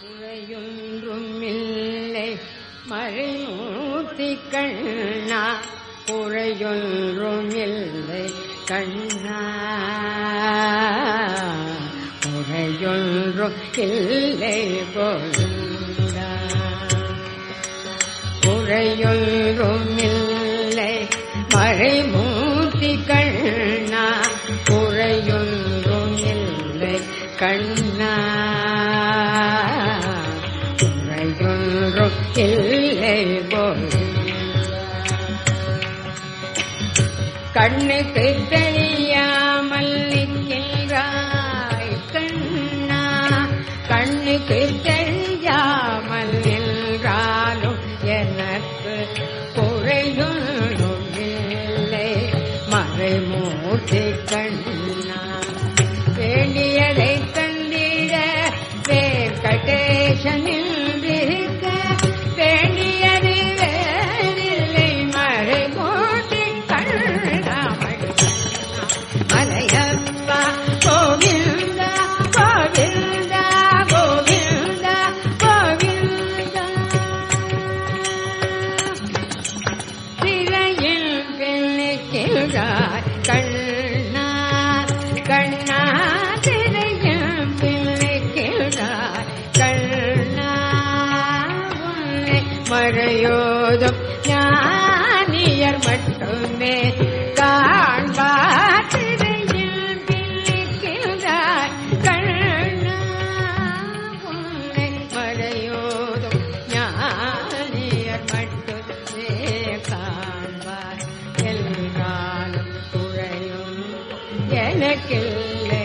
குறையொன்றுமில்லை. மழை நூத்தி கண்ணா குறையொன்றுமில்லை கண்ணா குறையொன்றும் இல்லை கோவிந்தா குறையொன்றுமில்லை. மழை மூர்த்தி கண்ணா குறையொன்றுமில்லை. கண்ணா மற்றொன்றும் இல்லை போல். கண்ணுக்கு தெரியாமல் நிற்க பொழியோதும் ஞானியர் மட்டுமே காண்பாத்திரையில் பிள்ளைக்குதாய் கண்ணாகுன்னை மழையோதும் ஞானியர் மட்டுமே காண்பார். எல்லாரும் குழையும் எனக்கில்லை.